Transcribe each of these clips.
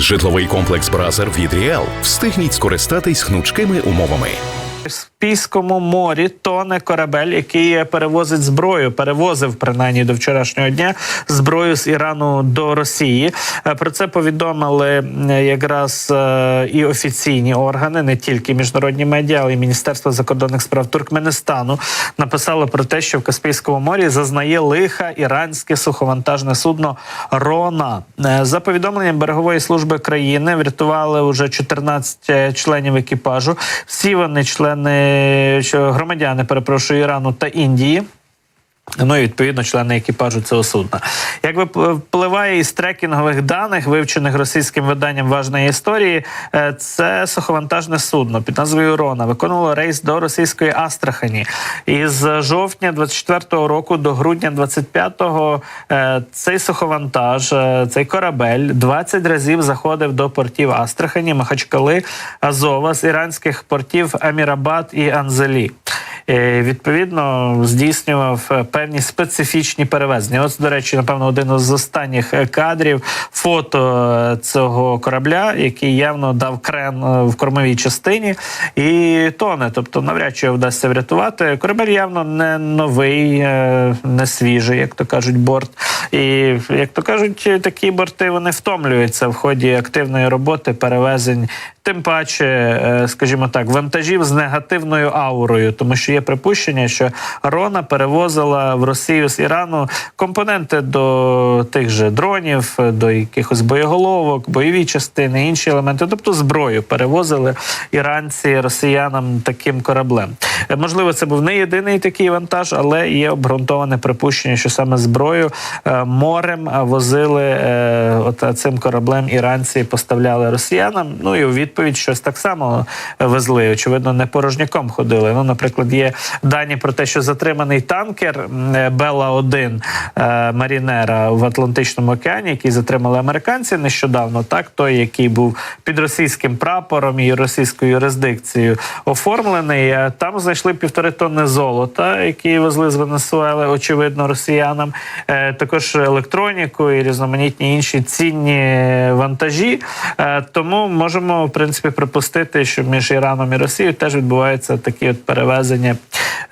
Житловий комплекс Бразер від Ріал встигніть скористатись гнучкими умовами. В Каспійському морі тоне корабель, який перевозить зброю, перевозив принаймні до вчорашнього дня зброю з Ірану до Росії. Е, Про це повідомили е, якраз е, і офіційні органи, не тільки міжнародні медіа, але й Міністерство закордонних справ Туркменистану написало про те, що в Каспійському морі зазнає лиха іранське суховантажне судно Рона. За повідомленням берегової служби країни врятували вже 14 членів екіпажу. Всі вони члени що громадяни, перепрошую, Ірану та Індії. Ну і відповідно члени екіпажу цього судна. Як випливає із трекінгових даних, вивчених російським виданням важної історії, е, це суховантажне судно під назвою Рона виконувало рейс до російської Астрахані. Із жовтня 24-го року до грудня 25-го е, цей суховантаж, е, цей корабель 20 разів заходив до портів Астрахані, Махачкали, Азова з іранських портів Амірабад і Анзелі. Відповідно, здійснював е, певні специфічні перевезення. Ось, до речі, напевно, один з останніх е, кадрів фото е, цього корабля, який явно дав крен в кормовій частині і тоне. Тобто, навряд чи вдасться врятувати. Корабель явно не новий, не свіжий, як то кажуть, борт. І як то кажуть, такі борти вони втомлюються в ході активної роботи, перевезень. Тим паче, скажімо так, вантажів з негативною аурою, тому що є припущення, що Рона перевозила в Росію з Ірану компоненти до тих же дронів, до якихось боєголовок, бойові частини, інші елементи, тобто зброю перевозили іранці росіянам таким кораблем. Е, Можливо, це був не єдиний такий вантаж, але є обґрунтоване припущення, що саме зброю е, морем е, возили от цим кораблем іранці поставляли росіянам. Ну і у відповідь щось так само везли. Очевидно, не порожняком ходили. Ну, наприклад, є дані про те, що затриманий танкер Бела 1 Марінера в Атлантичному океані, який затримали американці нещодавно, так той, який був під російським прапором і російською юрисдикцією оформлений. е, Там знайшли півтори тонни золота, які везли з Венесуели, очевидно, росіянам. Е, Також електроніку і різноманітні інші цінні вантажі. Е, Тому можемо в принципі припустити, що між Іраном і Росією теж відбуваються такі от перевезення,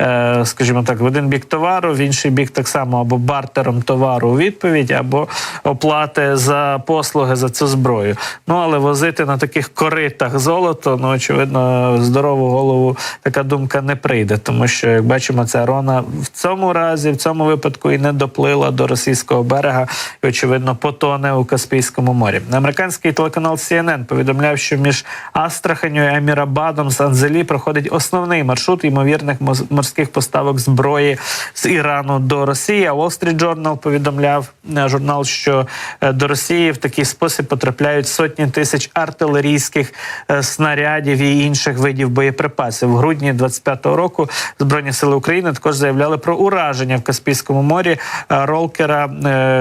е, скажімо так, в один бік товару, в інший бік так само або бартером товару у відповідь, або оплати за послуги за цю зброю. Ну але возити на таких коритах золото, ну очевидно, здорову голову така думка не прийде, тому що як бачимо, ця рона в цьому разі, в цьому випадку і не доплила до російського берега, і очевидно потоне у Каспійському морі. Американський телеканал CNN повідомляв, що між Астраханью і Амірабадом з Анзелі проходить основний маршрут ймовірних моз- морських поставок зброї з Ірану до Росії. Wall Street Journal повідомляв е, журнал, що е, до Росії в такий спосіб потрапляють сотні тисяч артилерійських е, снарядів і інших видів боєприпасів. В грудні 25-го року збройні сили України також заявляли про ураження в Каспійському морі ролкера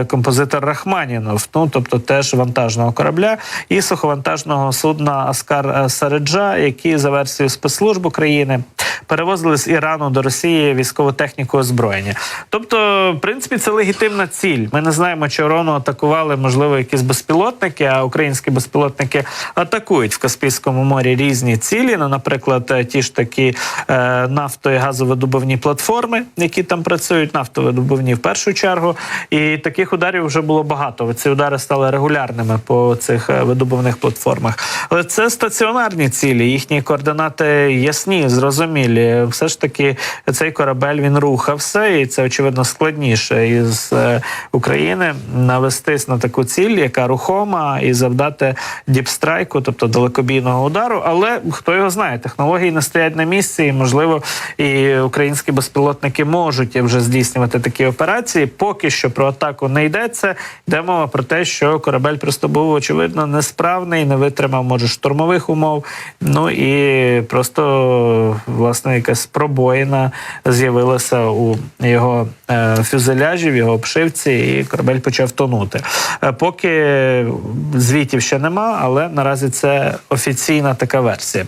композитор Рахманінов, ну тобто теж вантажного корабля і суховантажного судна Аскар Сареджа, які за версією спецслужб України перевозили з Ірану до Росії військову техніку озброєння. Тобто, в принципі, це легітимна ціль. Ми не знаємо, чи Рону атакували, можливо, якісь безпілотники, а українські безпілотники атакують в Каспійському морі різні цілі. Ну, наприклад, е, ті ж такі е, нафто і газовидобувні платформи, які там працюють, нафтовидобувні в першу чергу. І таких ударів вже було багато. Ці удари стали регулярними по цих е, видобувних платформах. Але це стаціонарні цілі, їхні координати ясні, зрозумілі. Все ж таки, цей корабель він рухався, і це очевидно складніше із е, України навестись на таку ціль, яка рухома, і завдати діпстрайку, тобто далекобійного удару. Але хто його знає, технології не стоять на місці, і можливо, і українські безпілотники можуть вже здійснювати такі операції. Поки що про атаку не йдеться. Йде мова про те, що корабель просто був очевидно несправний, не витримав може штурмових умов. Ну і просто власне якась пробоїна з'явилася у його е, фюзеляжі, в його обшивці, і корабель почав тонути. Е, поки звітів ще нема, але наразі це офіційна така версія.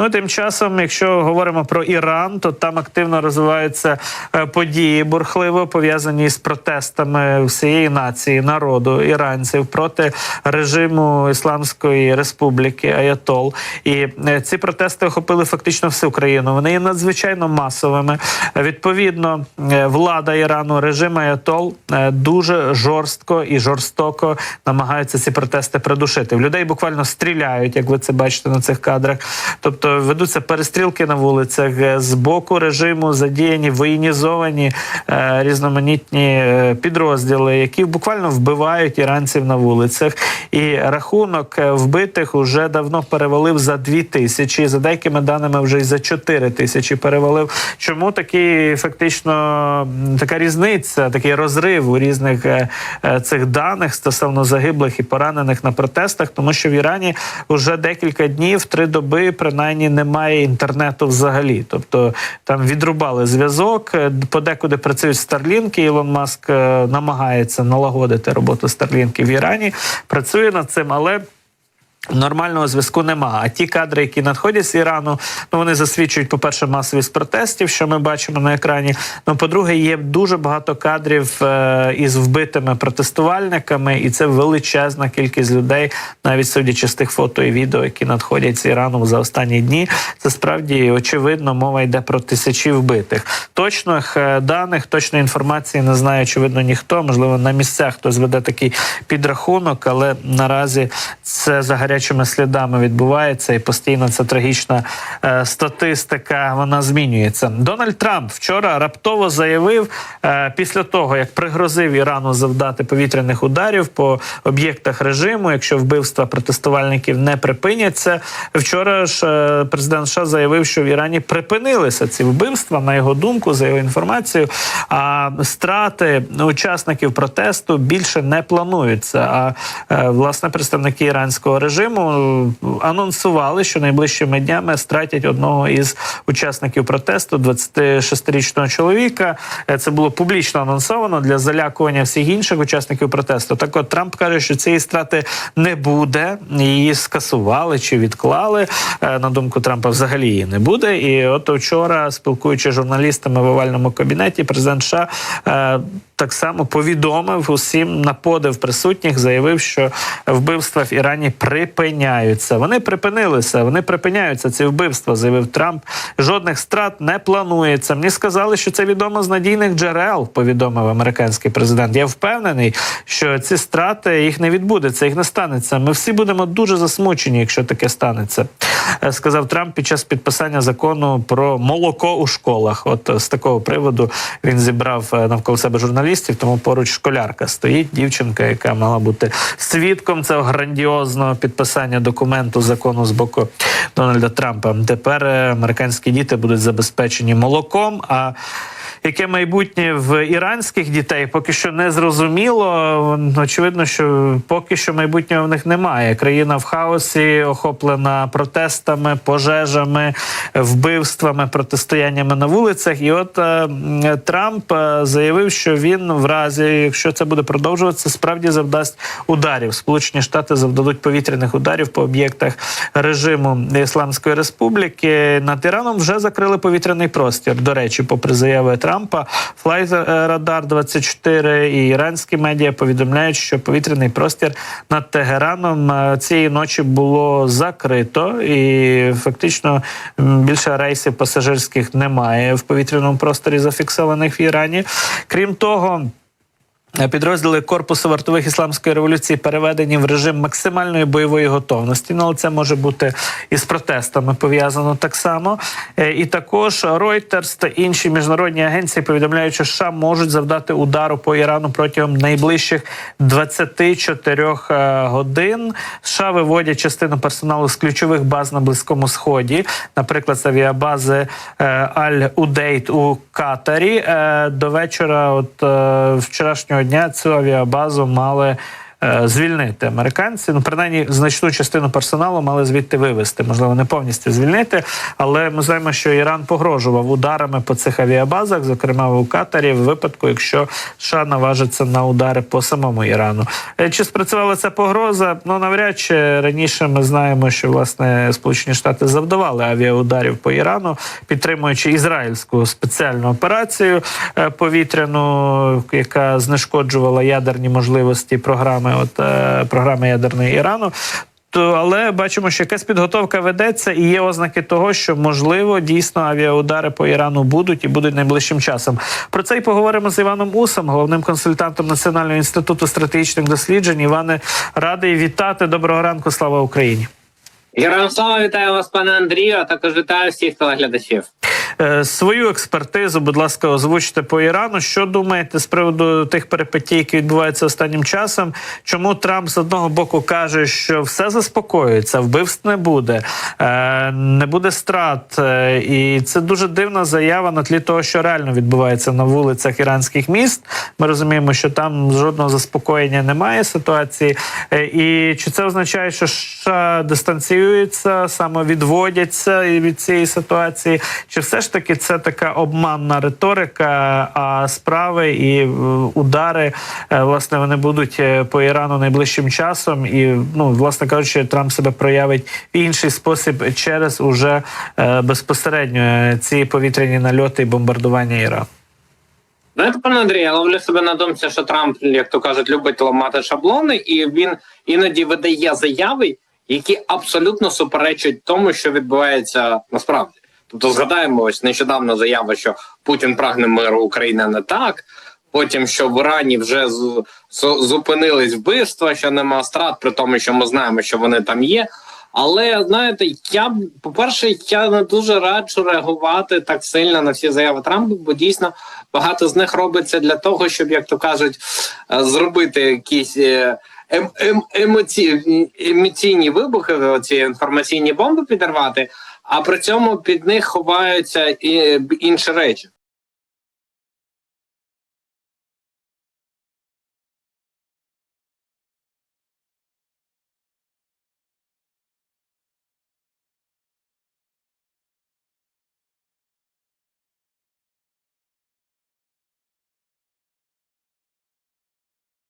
Ну тим часом, якщо говоримо про Іран, то там активно розвиваються е, події бурхливо пов'язані з протестами всієї нації, народу іранців проти режиму Ісламської Республіки Аятол. І е, ці протести охопили фактично всю країну. Вони є надзвичайно масовими. Відповідно, е, влада Ірану, режим Аятол дуже жорстко і жорстоко намагаються ці протести придушити. В людей буквально стріляють, як ви це бачите на цих кадрах. Тобто ведуться перестрілки на вулицях Е, з боку режиму задіяні воєнізовані е, різноманітні е, підрозділи, які буквально вбивають іранців на вулицях. І рахунок е, вбитих уже давно перевалив за дві тисячі. За деякими даними вже й за чотири тисячі перевалив. Чому такий фактично така різниця, такий розрив у різних е, цих даних стосовно загиблих і поранених на протестах? Тому що в Ірані вже декілька днів, три доби, принаймні немає інтернету взагалі. Тобто там відрубали зв'язок. е, Подекуди працюють Старлінки. Ілон Маск е, намагається налагодити роботу Старлінки в Ірані. Працює над цим, але. Нормального зв'язку нема. А ті кадри, які надходять з Ірану, ну вони засвідчують, по-перше, масовість протестів, що ми бачимо на екрані. Ну, по-друге, є дуже багато кадрів е, із вбитими протестувальниками, і це величезна кількість людей, навіть судячи з тих фото і відео, які надходять з Ірану за останні дні. Це справді очевидно, мова йде про тисячі вбитих. Точних е, даних, точної інформації не знає, очевидно, ніхто. Можливо, на місцях хтось веде такий підрахунок, але наразі це за гарячими слідами відбувається, і постійно ця трагічна е, статистика вона змінюється. Дональд Трамп вчора раптово заявив е, після того, як пригрозив Ірану завдати повітряних ударів по об'єктах режиму, якщо вбивства протестувальників не припиняться. Вчора ж е, президент США заявив, що в Ірані припинилися ці вбивства. На його думку, за його інформацією, а страти учасників протесту більше не плануються. А е, власне представники іранського режиму анонсували, що найближчими днями стратять одного із учасників протесту, 26-річного чоловіка. Е, Це було публічно анонсовано для залякування всіх інших учасників протесту. Так от Трамп каже, що цієї страти не буде. Її скасували чи відклали. Е, На думку Трампа, взагалі її не буде. І от вчора, спілкуючи з журналістами в овальному кабінеті, президент США е, так само повідомив усім на подив присутніх, заявив, що вбивства в Ірані припиняються. Вони припинилися, вони припиняються. Ці вбивства, заявив Трамп. Жодних страт не планується. Мені сказали, що це відомо з надійних джерел. Повідомив американський президент. Я впевнений, що ці страти їх не відбудеться, їх не станеться. Ми всі будемо дуже засмучені, якщо таке станеться. Е, Сказав Трамп під час підписання закону про молоко у школах. От е, з такого приводу він зібрав е, навколо себе журналістів. Тому поруч школярка стоїть дівчинка, яка мала бути свідком цього грандіозного підписання документу закону з боку Дональда Трампа. Тепер е, американські діти будуть забезпечені молоком. А Яке майбутнє в іранських дітей поки що не зрозуміло. Очевидно, що поки що майбутнього в них немає. Країна в хаосі охоплена протестами, пожежами, вбивствами, протистояннями на вулицях. І от е, Трамп е, заявив, що він в разі, якщо це буде продовжуватися, справді завдасть ударів. Сполучені Штати завдадуть повітряних ударів по об'єктах режиму Ісламської Республіки. Над Іраном вже закрили повітряний простір. До речі, попри заяви Трампа, Flight Radar 24 і іранські медіа повідомляють, що повітряний простір над Тегераном е, цієї ночі було закрито, і фактично більше рейсів пасажирських немає в повітряному просторі, зафіксованих в Ірані. Крім того. Підрозділи корпусу вартових ісламської революції переведені в режим максимальної бойової готовності. Ну, але це може бути із протестами пов'язано так само. Е, І також Reuters та інші міжнародні агенції повідомляють, що США можуть завдати удару по Ірану протягом найближчих 24 е, годин. США виводять частину персоналу з ключових баз на близькому сході, наприклад, з авіабази е, Аль-Удейт у Катарі. Е, До вечора, от е, вчорашнього дня, цю авіабазу мали. Е, звільнити американці. Ну, принаймні, значну частину персоналу мали звідти вивезти. Можливо, не повністю звільнити, але ми знаємо, що Іран погрожував ударами по цих авіабазах, зокрема у Катарі, в випадку, якщо США наважиться на удари по самому Ірану. Е, Чи спрацювала ця погроза? Ну навряд чи раніше ми знаємо, що власне Сполучені Штати завдавали авіаударів по Ірану, підтримуючи ізраїльську спеціальну операцію е, повітряну, яка знешкоджувала ядерні можливості програми, от е, програми ядерної Ірану. То, але бачимо, що якась підготовка ведеться, і є ознаки того, що можливо дійсно авіаудари по Ірану будуть і будуть найближчим часом. Про це й поговоримо з Іваном Усом, головним консультантом Національного інституту стратегічних досліджень. Іване, радий вітати. Доброго ранку. Слава Україні. Героям слава вітаю вас, пане Андрію, а також вітаю всіх телеглядачів. Е, Свою експертизу, будь ласка, озвучте по Ірану. Що думаєте з приводу тих перипетій, які відбуваються останнім часом? Чому Трамп з одного боку каже, що все заспокоюється, вбивств не буде, е, не буде страт, Е, і це дуже дивна заява на тлі того, що реально відбувається на вулицях іранських міст. Ми розуміємо, що там жодного заспокоєння немає ситуації. І чи це означає, що США дистанціюються, самовідводяться від цієї ситуації? Чи все ж таки це така обманна риторика, а справи і е, удари е, власне вони будуть е, по Ірану найближчим часом, і ну власне кажучи, Трамп себе проявить в інший спосіб через уже безпосередньо ці повітряні нальоти і бомбардування Ірану. Знаєте, пане Андрію, я ловлю себе на думці, що Трамп, як то кажуть, любить ламати шаблони, і він іноді видає заяви, які абсолютно суперечать тому, що відбувається насправді. Тобто, згадаємо ось нещодавно заява, що Путін прагне миру Україна не так. Потім що в Ірані вже зупинились вбивства, що нема страт, при тому, що ми знаємо, що вони там є. Але знаєте, я б- по-перше, я не дуже раджу реагувати так сильно на всі заяви Трампа, бо дійсно багато з них робиться для того, щоб, як то кажуть, е, зробити якісь е, ем, ем, емоці, емоційні вибухи, оці інформаційні бомби підірвати, а при цьому під них ховаються і інші речі.